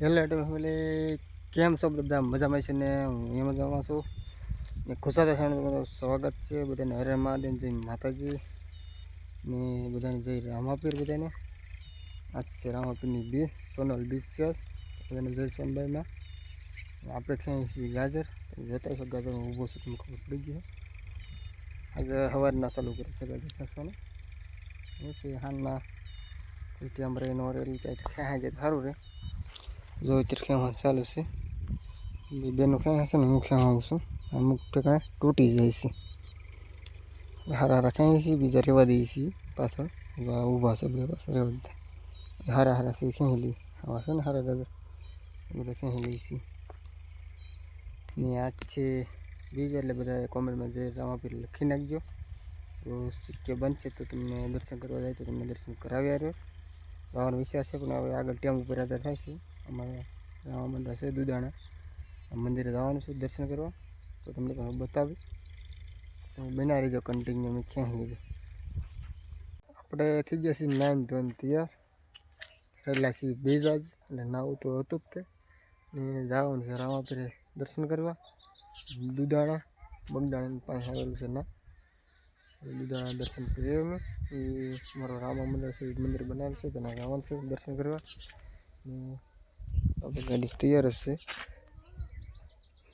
Hello એટલે family, કેમ છો બધા? મજામાં છે ને? હું એ મજામાં છું. ને ખુશાલ છે સ્વાગત છે. બધાને હરે મહાદેવ, જય માતાજી. ને બધાને જય રામાપીર બધાને. આ છે રામાપીરની બી સોનલ બીચ છે. બધાને જય સોનભાઈમાં આપણે ક્યાંય છીએ? ગાજર. જતા છે ગાજર ઊભો છે, તમને ખબર પડી ગઈ આજે સવારના ચાલુ કરે છે ગાજર ખસવાનું. હું છે હાલના ત્યાં રહીને ઓરેલી ક્યાં જાય સારું રહે જો અત્યારે ખેવા ચાલુ છે બે બેનું ખેવા છે ને હું ખેવા આવું છું અમુક ઠેકાણે તૂટી જાય છે હારા હારા ખેંચી છીએ બીજા રહેવા દઈએ છીએ પાછળ જો આ ઊભા છે બધા પાછળ રહેવા દીધા હારા હારા છે ખેંચી લઈએ આવા છે ને હારા દાદા એ બધા ખેંચી લઈએ છીએ ને આજ છે બીજ એટલે બધા કોમેન્ટમાં જે રામાપીર લખી નાખજો તો શક્ય બનશે તો તમને દર્શન કરવા જાય તો તમને દર્શન કરાવી આવ્યો જવાનો વિશ્વાસ છે, પણ હવે આગળ ટેમ ઉપર આધાર થાય છે. અમારે રામા મંદિર છે, દુદાણા. આ મંદિરે જવાનું છે, દર્શન કરવા. તો તમને પણ બતાવી તો બના રહીજો કન્ટિન્યુ અમે ક્યાંય આપણે થઈ ગયા છીએ નાઇન ધોન તૈયાર. રહેલા છીએ બેઝાજ એટલે નાવું તો હતું જ તે. ને જવાનું છે રામાપીરે દર્શન કરવા. દુદાણા બગદાણા પાસે આવેલું છે ના દુદાણા દર્શન કરીએ અમે. એ મારો રામા મંદિર છે મંદિર બનાવેલું છે, તેના જવાનું છે, દર્શન કરવા. ને આપણે ગાડી તૈયાર છે.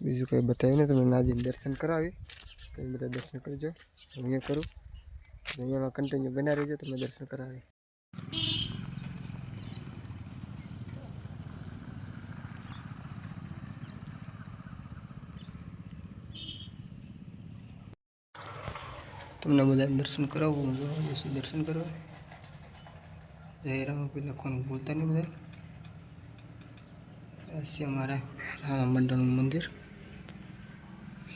બીજું કંઈ બતાવ્યું નહીં તમને નાજીને દર્શન કરાવી. તમે બધા દર્શન કરજો. અહીંયા કરું. અહીંયા કન્ટિન્યુ બના રહેજો, તમે દર્શન કરાવી. તમને બધા દર્શન જવા જઈશું દર્શન કરવા. જય રામ પેલા કોણ બોલતા નહીં બધા છે અમારા રામ મંડળનું મંદિર.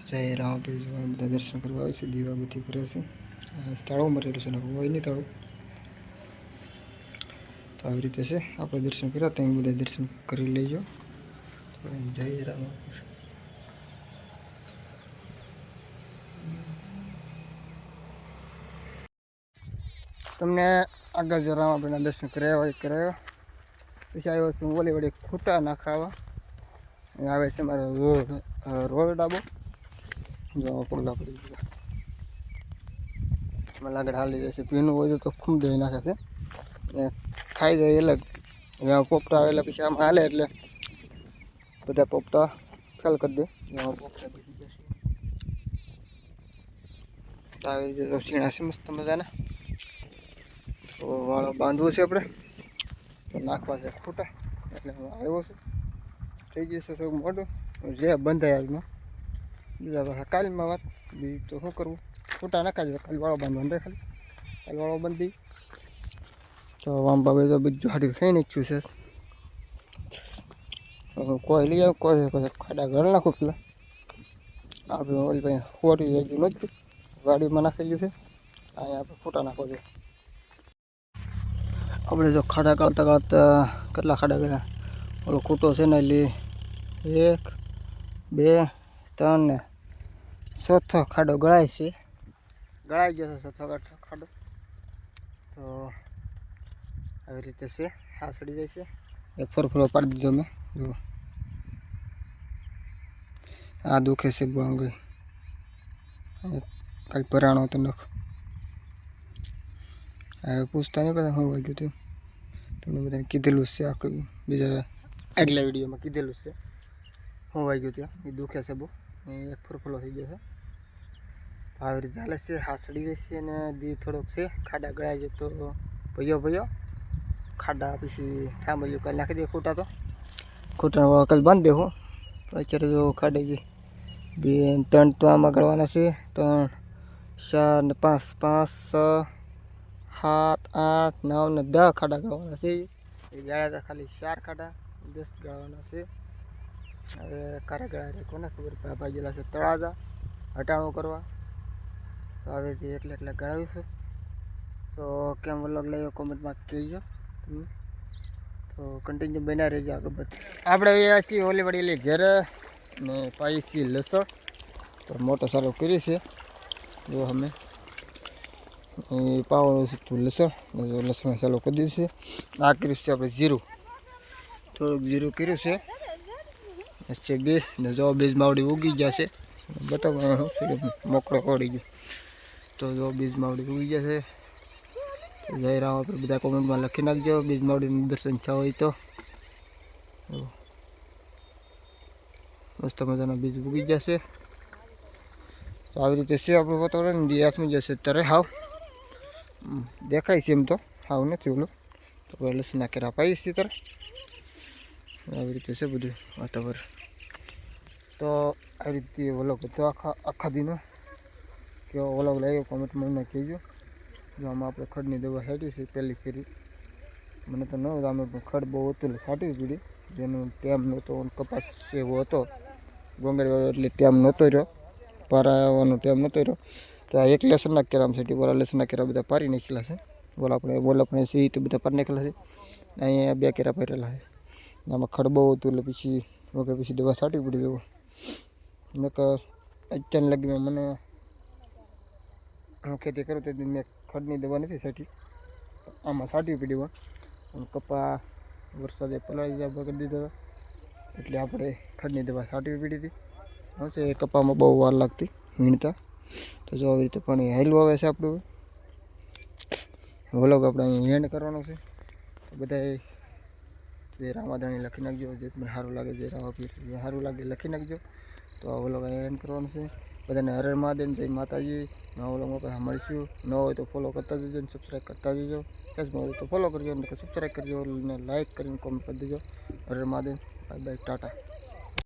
જય રામ જોવા બધા દર્શન કરવા આવે છે દીવાબત્તી કરે છે. તળાવ મરેલું છે હોય નહીં તળાવ તો આવી રીતે છે, આપણે દર્શન કર્યા, તમે બધા દર્શન કરી લેજો. જાઓ જય રામ. તમને આગળ જો રામાપીરના દર્શન કરાવ્યા કરાવ્યા પછી આવ્યો છું ઓલી વળી ખૂટા નાખાવા. અહીં આવે છે મારો રોડ રોડ ડાબો. જો પગલા પડી ગયા મને આગળ હાલી જશે પીનું હોય તો ખૂબ દઈ નાખે છે. ને ખાઈ જાય અલગ એમાં પોપટા આવેલા પછી આમ હાલે એટલે બધા પોપટા ફેલ કરી દે. એમાં પોપટા બીજી જશે. આવી રીતે સીણા છે, મસ્ત મજાના. વાળો બાંધવો છે આપણે. તો નાખવા છે ખોટા. એટલે હું આવ્યો છું. થઈ જશે થોડું મોટું જે બંધાય આજમાં બીજા કાલમાં વાત. બીજું તો શું કરવું? ખોટા નાખા છે. કાલ વાળો બાંધવાનું રહે ખાલી. કાલ વાળો બાંધી. તો વામ બાબે તો બીજું હાડ્યું ખાઈ નાખ્યું છે. કોઈ લઈ આવ, કોઈ કોઈ ખાડા ઘર નાખું પેલા. આપણે ઓલી ભાઈ ખોટી જાય નહોતું. વાડીમાં નાખેલું છે. અહીંયા આપણે ખોટા નાખો છે. આપણે જો ખાડા કાઢતા કાઢતા કેટલા ખાડા ગયા ઓલો ખૂટો છે ને એટલે એક, બે, ત્રણ ને ચોથો ખાડો ગળાય છે. ગળાઈ ગયો છે ચોથો ખાડો. તો આવી રીતે છે. હા, સડી જાય છે. એક ફરફરો પાડી દીધો મેં. જુઓ આ દુખે છે બહુ આંગળી. કાંઈ પરાણો તો નખ. હવે પૂછતા નહીં બધા શું વાગ્યું હતું. તમને બધાને કીધેલું છે આખું બીજા આગલા વિડીયોમાં કીધેલું છે. શું વાગ્યું ત્યાં એ દુખે છે બહુ. એક ફરફલો થઈ ગયો છે. આવી રીતે ચાલે છે, હાસડી જાય છે અને દી થોડોક છે, ખાડા ગળાય છે તો ભયો ભયો. ખાડા પછી થાંભલ્યું કાલ નાખી દે ખોટા તો. ખોટાનો વાળા કાલ બાંધી દેવું. અત્યારે જો ખાડે છે બે ત્રણ તો આમાં ગળવાના છે. ત્રણ, ચાર ને પાંચ પાંચ, છ સાત, આઠ, નવ ને દસ ખાડા ગાળવાના છે. એ ગાળ્યા હતા ખાલી ચાર ખાડા, દસ ગાળવાના છે. હવે કારા ગાળા કોને ખબર? ભાઈ ગયેલા છે તળાજા, હટાણું કરવા. તો હવે જે એટલે એટલે છે. તો કેમ વલોગ લાગ્યો કોમેન્ટમાં કહેજો તમે. તો કન્ટિન્યુ બન્યા રહેજો આગળ બધ. આપણે આવ્યા છીએ ઓલી વળી ઘેર ને પાઈ છીએ લસણ. તો મોટો સારો કરી છે જો અમે. એ પાવાનું તું લસણ લસણ ચાલુ કરી દીધું છે આ કર્યું છે આપણે જીરું થોડુંક જીરું કર્યું છે છે બે ને જો બીજ માવડી ઉગી ગયા છે બતાવો મોકળો કોડી ગયો તો જો બીજ માવડી ઉગી ગયા છે જય રામ આપણે બધા કોમેન્ટમાં લખી નાખજો બીજ માવડીનું દર્શન થયા હોય તો મસ્ત મજાના બીજ ઉગી જશે તો આવી રીતે છે આપણું વાતાવરણ જે આસમી જશે ત્યારે હાવ દેખાય છે એમ તો. હાવ નથી ઓલું. તો લસણ નાખી પાઈએ છીએ ત્યારે. આવી રીતે છે બધું વાતાવરણ. તો આવી રીતે વલોગ હતો આખા આખા દિનો કેવો વલોગ લાગ્યો કોમેન્ટમાં મને કહેજો. જો આમાં આપણે ખડની દવા છાંટી છે, પહેલી ફેરી. મને તો ન અમે પણ ખડ બહુ હતું એટલે છાંટવી પડી. જેનું ટેમ નહોતો કપાસ એવો હતો. ગોંગડીવાળો એટલે ટેમ નહોતો રહ્યો. પારા આવવાનો ટેમ નહોતો રહ્યો. તો આ એક લેસનના કેરામ છે ઓલા લેસનના કેરા બધા પારી નાખેલા છે. બોલા આપણે બોલા આપણે સી તો બધા પારી નાખેલા છે, અહીંયા બે કેરા પહેરેલા છે. આમાં ખડબો હતું એટલે પછી વગર પછી દવા છાંટવી પડી દેવો નકર અત્યાર લગી મને હું ખેતી કરું તે મેં ખડની દવા નથી છાંટી. આમાં છાંટવી પડી હોય. કપા વરસાદે પલાળી જાય કરી દીધો. એટલે આપણે ખડની દવા છાંટવી પડી હતી. શું છે એ કપામાં બહુ વાર લાગતી, વીણતા. તો જો આવી રીતે પાણી હાલ્યું આવે છે આપણું વ્લોગ આપણે અહીં એન્ડ કરવાનો છે. તો બધાએ જે રામાધાણી લખી નાખજો, જે તમને સારું લાગે જે રાવા પીર જે સારું લાગે લખી નાખજો. તો આ વ્લોગ અહીં એન્ડ કરવાનો છે. બધાને હરે મહાદેવ, જય માતાજી. નવા વ્લોગમાં પાછા મળીશું. ન હોય તો ફોલો કરતા જજો અને સબસ્ક્રાઈબ કરતા જજો. ફેસબુક હોય તો ફોલો કરજો અને સબસ્ક્રાઈબ કરજો અને લાઈક કરીને કોમેન્ટ કરી દેજો. Hare Mahadev. Bye bye tata.